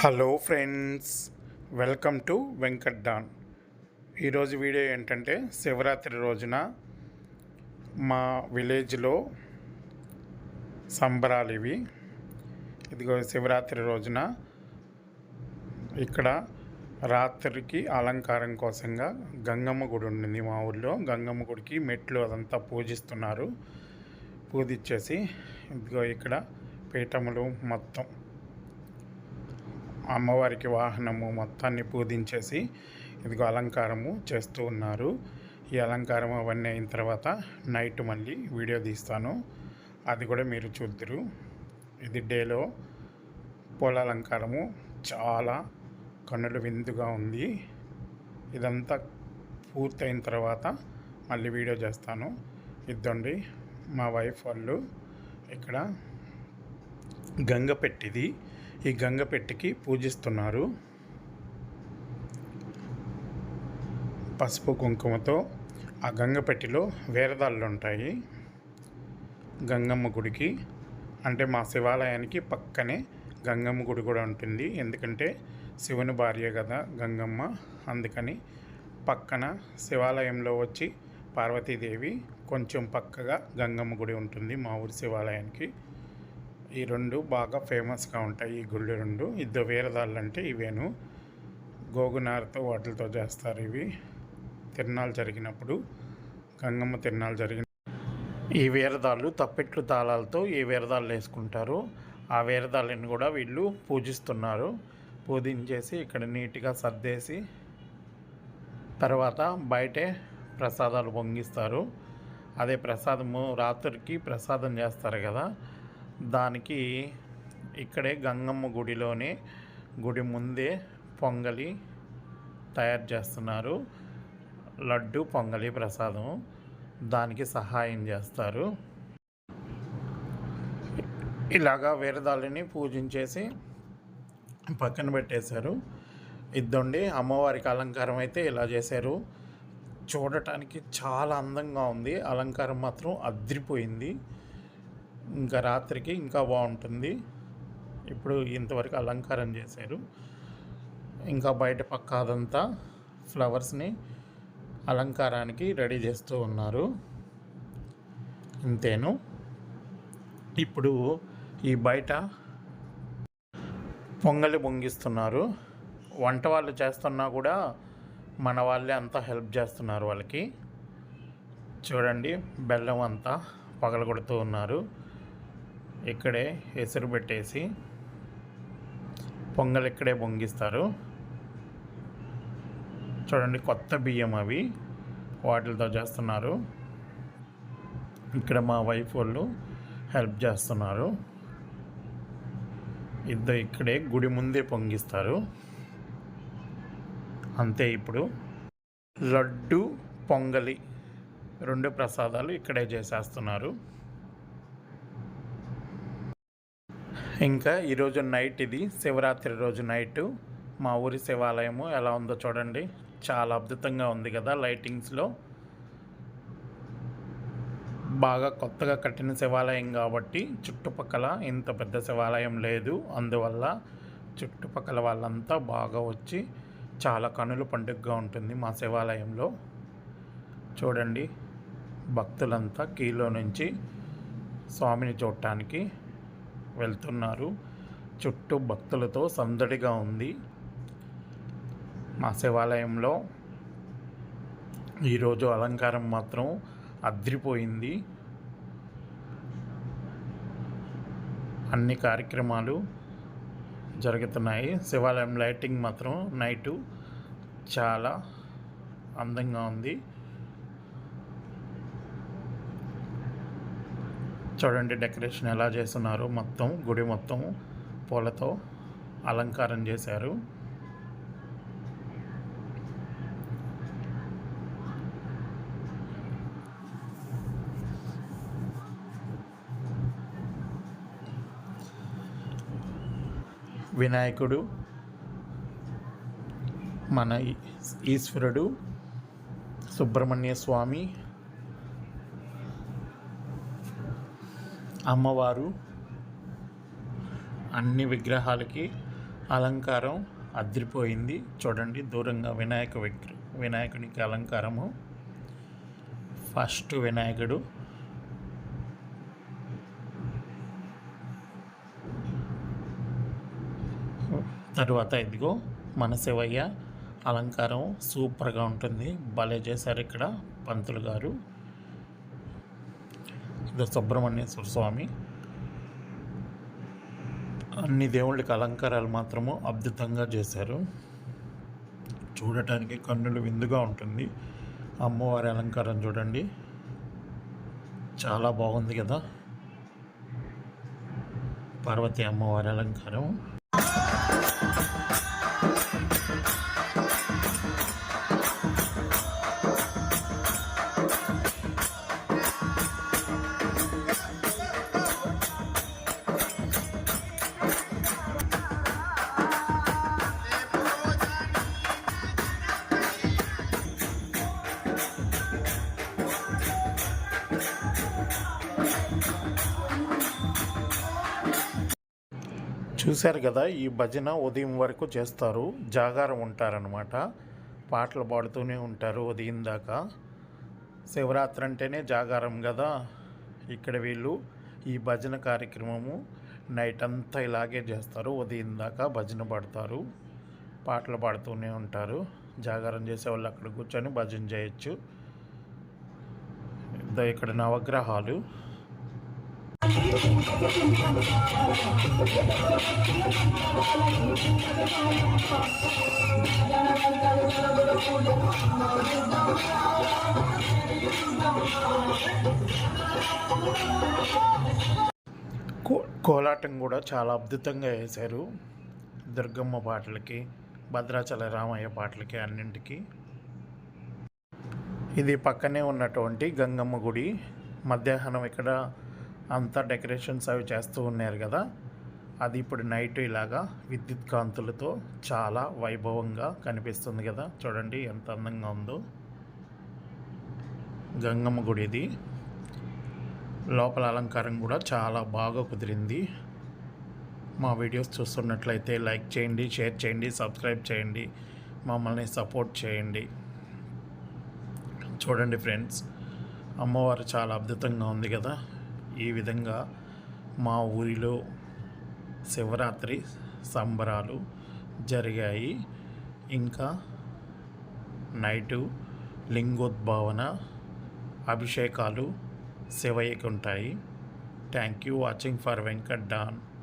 Hello friends welcome to Venkat Don. ఈరోజు video ఏంటంటే శివరాత్రి రోజున మా విలేజ్లో సంబరాలు ఇవి. ఇదిగో శివరాత్రి రోజున ఇక్కడ రాత్రికి అలంకారం కోసంగా గంగమ్మ గుడి ఉండింది మా ఊళ్ళో గంగమ్మ గుడికి మెట్లు అదంతా పూజిస్తున్నారు. పూజిచ్చేసి ఇదిగో ఇక్కడ పీఠములు మొత్తం అమ్మవారికి వాహనము మొత్తాన్ని పూజించేసి ఇదిగో అలంకారము చేస్తూ ఉన్నారు. ఈ అలంకారం అవన్నీ అయిన తర్వాత నైట్ మళ్ళీ వీడియో తీస్తాను. అది కూడా మీరు చూద్దరు. ఇది డేలో పూల అలంకారము. చాలా కన్నులు విందుగా ఉంది. ఇదంతా పూర్తయిన తర్వాత మళ్ళీ వీడియో చేస్తాను. ఇద్దండి మా వైఫ్ వాళ్ళు ఇక్కడ గంగ పెట్టిది. ఈ గంగపెట్టికి పూజిస్తున్నారు. పసుపు కుంకుమతో ఆ గంగపెట్టిలో వేరదాళ్ళు ఉంటాయి గంగమ్మ గుడికి అంటే మా శివాలయానికి పక్కనే గంగమ్మ గుడి కూడా ఉంటుంది. ఎందుకంటే శివుని భార్య కదా గంగమ్మ. అందుకని పక్కన శివాలయంలో వచ్చి పార్వతీదేవి కొంచెం పక్కగా గంగమ్మ గుడి ఉంటుంది మా ఊరి శివాలయానికి. ఈ రెండు బాగా ఫేమస్గా ఉంటాయి ఈ గుళ్ళు రెండు. ఇద్దరు వేరదాళ్ళు అంటే ఇవేను. గోగునారతో వాటితో చేస్తారు ఇవి. తిరణాలు జరిగినప్పుడు గంగమ్మ తిరణాలు జరిగిన ఈ వేరదాళ్ళు తప్పెట్లు తాళాలతో ఈ వేరదాళ్ళు వేసుకుంటారు. ఆ వేరదాళ్ళని కూడా వీళ్ళు పూజిస్తున్నారు. పూజించేసి ఇక్కడ నీట్గా సర్దేసి తర్వాత బయటే ప్రసాదాలు పొంగిస్తారు. అదే ప్రసాదము రాత్రికి ప్రసాదం చేస్తారు కదా దానికి ఇక్కడే గంగమ్మ గుడిలోనే గుడి ముందే పొంగలి తయారు చేస్తున్నారు. లడ్డు పొంగలి ప్రసాదం దానికి సహాయం చేస్తారు. ఇలాగా వేరదాలని పూజించేసి పక్కన పెట్టేశారు. ఇద్దండి అమ్మవారికి అలంకారం అయితే ఇలా చేశారు. చూడటానికి చాలా అందంగా ఉంది. అలంకారం మాత్రం అద్రిపోయింది. ఇంకా రాత్రికి ఇంకా బాగుంటుంది. ఇప్పుడు ఇంతవరకు అలంకారం చేశారు. ఇంకా బయట పక్క అదంతా ఫ్లవర్స్ని అలంకారానికి రెడీ చేస్తూ ఉన్నారు. ఇంతేను. ఇప్పుడు ఈ బయట పొంగలి పొంగిస్తున్నారు. వంట వాళ్ళు చేస్తున్నా కూడా మన వాళ్ళే అంతా హెల్ప్ చేస్తున్నారు వాళ్ళకి. చూడండి బెల్లం అంతా పగలగొడుతూ ఉన్నారు. ఇక్కడే ఎసురు పెట్టేసి పొంగల్ ఇక్కడే పొంగిస్తారు. చూడండి కొత్త బియ్యం అవి వాటితో చేస్తున్నారు. ఇక్కడ మా వైఫ్ వాళ్ళు హెల్ప్ చేస్తున్నారు. ఇద్దరు ఇక్కడే గుడి ముందే పొంగిస్తారు. అంతే ఇప్పుడు లడ్డు పొంగలి రెండు ప్రసాదాలు ఇక్కడే చేసేస్తున్నారు. ఇంకా ఈరోజు నైట్ ఇది. శివరాత్రి రోజు నైట్ మా ఊరి శివాలయము ఎలా ఉందో చూడండి. చాలా అద్భుతంగా ఉంది కదా లైటింగ్స్లో బాగా కొత్తగా కట్టిన శివాలయం కాబట్టి చుట్టుపక్కల ఇంత పెద్ద శివాలయం లేదు. అందువల్ల చుట్టుపక్కల వాళ్ళంతా బాగా వచ్చి చాలా కనుల పండుగగా ఉంటుంది మా శివాలయంలో. చూడండి. భక్తులంతా కీలో నుంచి స్వామిని చూడటానికి వెళ్తున్నారు. చుట్టూ భక్తులతో సందడిగా ఉంది. మా శివాలయంలో ఈరోజు అలంకారం మాత్రం అద్రిపోయింది. అన్ని కార్యక్రమాలు జరుగుతున్నాయి. శివాలయం లైటింగ్ మాత్రం నైటు చాలా అందంగా ఉంది. చూడండి డెకరేషన్ ఎలా చేస్తున్నారు. మొత్తం గుడి మొత్తం పూలతో అలంకారం చేశారు. వినాయకుడు మన ఈ- ఈశ్వరుడు సుబ్రహ్మణ్య స్వామి అమ్మవారు అన్ని విగ్రహాలకి అలంకారం అదిరిపోయింది. చూడండి దూరంగా వినాయక విగ్రహం వినాయకునికి అలంకారము. ఫస్ట్ వినాయకుడు. తరువాత ఇదిగో మన శివయ్య. అలంకారం సూపర్గా ఉంటుంది. భలే చేశారు ఇక్కడ పంతులు గారు. ఇది సుబ్రహ్మణ్యేశ్వర స్వామి. అన్ని దేవుళ్ళకి అలంకారాలు మాత్రము అద్భుతంగా చేశారు. చూడటానికి కన్నులు విందుగా ఉంటుంది. అమ్మవారి అలంకారం చూడండి. చాలా బాగుంది కదా. పార్వతి అమ్మవారి అలంకారం. చూశారు కదా ఈ భజన ఉదయం వరకు చేస్తారు. జాగారం ఉంటారనమాట పాటలు పాడుతూనే ఉంటారు ఉదయం దాకా. శివరాత్రి అంటేనే జాగారం కదా. ఇక్కడ వీళ్ళు ఈ భజన కార్యక్రమము నైట్ అంతా ఇలాగే చేస్తారు. ఉదయం దాకా భజన పాడతారు. పాటలు పాడుతూనే ఉంటారు. జాగారం చేసే వాళ్ళు అక్కడ కూర్చొని భజన చేయొచ్చు. ఇక్కడ నవగ్రహాలు. కోలాటం కూడా చాలా అద్భుతంగా వేశారు. దుర్గమ్మ పాటలకి భద్రాచల రామయ్య పాటలకి అన్నింటికి. ఇది పక్కనే ఉన్నటువంటి గంగమ్మ గుడి. మధ్యాహ్నం ఇక్కడ అంతా డెకరేషన్స్ అవి చేస్తూ ఉన్నారు కదా. అది ఇప్పుడు నైట్ ఇలాగా విద్యుత్ కాంతులతో చాలా వైభవంగా కనిపిస్తుంది కదా. చూడండి ఎంత అందంగా ఉందో. గంగమ్మ గుడి ఇది లోపల అలంకారం కూడా చాలా బాగా కుదిరింది. మా వీడియోస్ చూస్తున్నట్లయితే లైక్ చేయండి షేర్ చేయండి సబ్స్క్రైబ్ చేయండి మమ్మల్ని సపోర్ట్ చేయండి. చూడండి ఫ్రెండ్స్ అమ్మవారు చాలా అద్భుతంగా ఉంది కదా. ఈ విధంగా మా ఊరిలో శివరాత్రి సంబరాలు జరిగాయి. ఇంకా నైటు లింగోద్భావన అభిషేకాలు శివయ్యకు ఉంటాయి. Thank you watching for Venkat Don